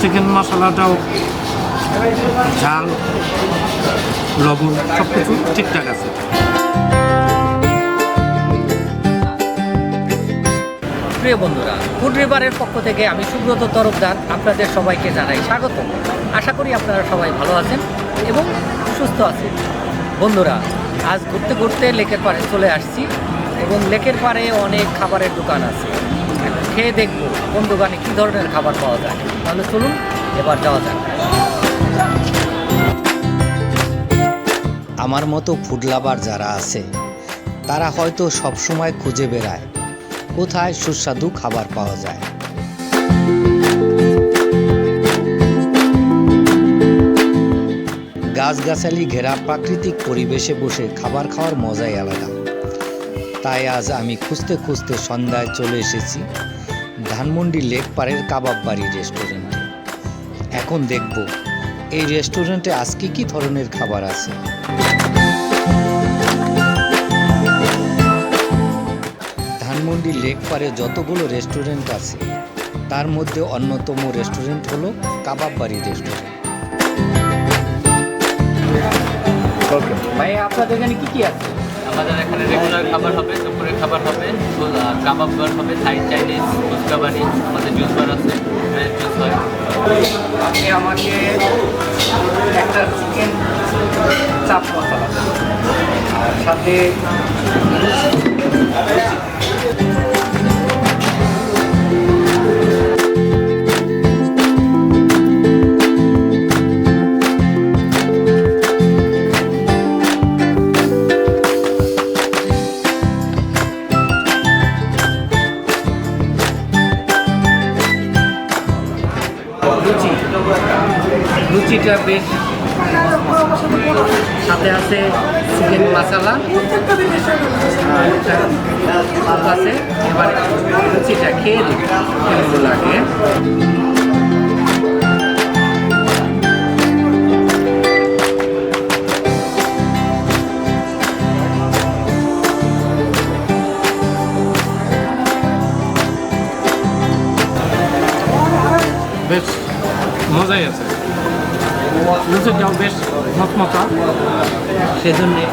Chicken মশলাটাও ঝাল লবণ সবকিছু ঠিকঠাক আছে। প্রিয় বন্ধুরা ফুড রিভারের পক্ষ থেকে আমি সুব্রত তরফদার আপনাদের সবাইকে জানাই স্বাগত। আশা করি আপনারা সবাই ভালো আছেন এবং সুস্থ আছেন। বন্ধুরা আজ ঘুরতে ঘুরতে লেকের পাড়ে চলে আসছি এবং লেকের পাড়ে অনেক খাবারের দোকান আছে। খেয়ে দেখব কোন দোকানে কী ধরনের খাবার পাওয়া যায়। তাহলে চলুন, এবার যাওয়া যাক। আমার মতো ফুড লাভার যারা আছে, তারা হয়তো সবসময় খুঁজে বেড়ায়, কোথায় সুস্বাদু খাবার পাওয়া যায়। গাছগাছালি ঘেরা প্রাকৃতিক পরিবেশে বসে খাবার খাওয়ার মজাই আলাদা। তাই আজ আমি খুঁজতে খুঁজতে সন্ধ্যায় চলে এসেছি ধানমন্ডি লেক পাড়ের কাবাব বাড়ি রেস্টুরেন্টে এখন দেখব এই রেস্টুরেন্টে আজকে কি ধরনের খাবার আছে। ধানমন্ডি লেক পারে যতগুলো রেস্টুরেন্ট আছে তার মধ্যে অন্যতম রেস্টুরেন্ট হলো কাবাব বাড়ি রেস্টুরেন্ট ভাই আপনাদের এখানে কী কী আছে? আমাদের এখানে রেগুলার খাবার হবে, দুপুরের খাবার হবে কাবাব বার হবে থাই চাইনিজ ফুচকা বাড়ি, আমাদের জুস বার আছে জুস হয়। আপনি আমাকে একটা চিকেন চাপ মশলা। আর সাথে লুচিটা বেশ সাথে আছে চিকেন মশলা আছে, এবার লুচিটা খেয়ে কেমন লাগে। বেশ, মজাই আছে। লুচিটাও বেশ মচমচা। সেজন্যে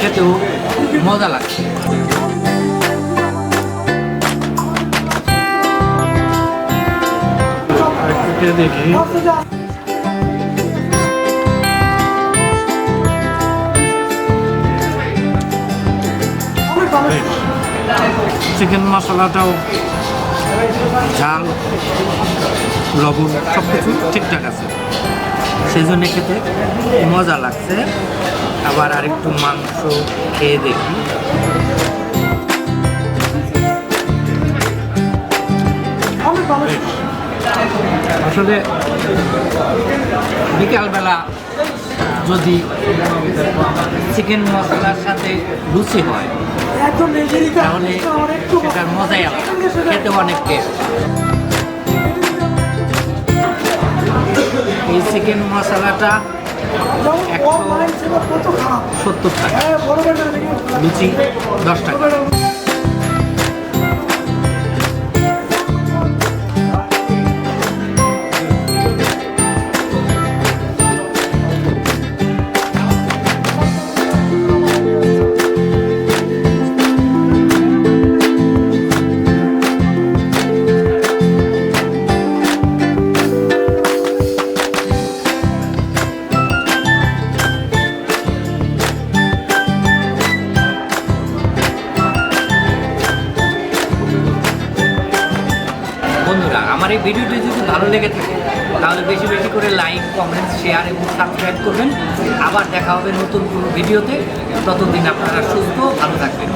খেতেও মজা লাগছে। দেখি। চিকেন মশলাটাও ঝাল লবণ সব কিছু ঠিকঠাক আছে। সেজন্য খেতে মজা লাগছে। আবার আরেকটু মাংস খেয়ে দেখি। আসলে বিকালবেলা যদি চিকেন মশলার সাথে লুচি হয় তাহলে সেটার মজাই আলাদা। খেতে অনেক টেস্ট এই চিকেন মশলাটা একশো সত্তর টাকা। লুচি দশ টাকা। আমার এই ভিডিওটি যদি ভালো লেগে থাকে, তাহলে বেশি বেশি করে লাইক কমেন্ট শেয়ার এবং সাবস্ক্রাইব করবেন। আবার দেখা হবে নতুন কোনো ভিডিওতে। ততদিন আপনারা সুস্থ, ভালো থাকবেন।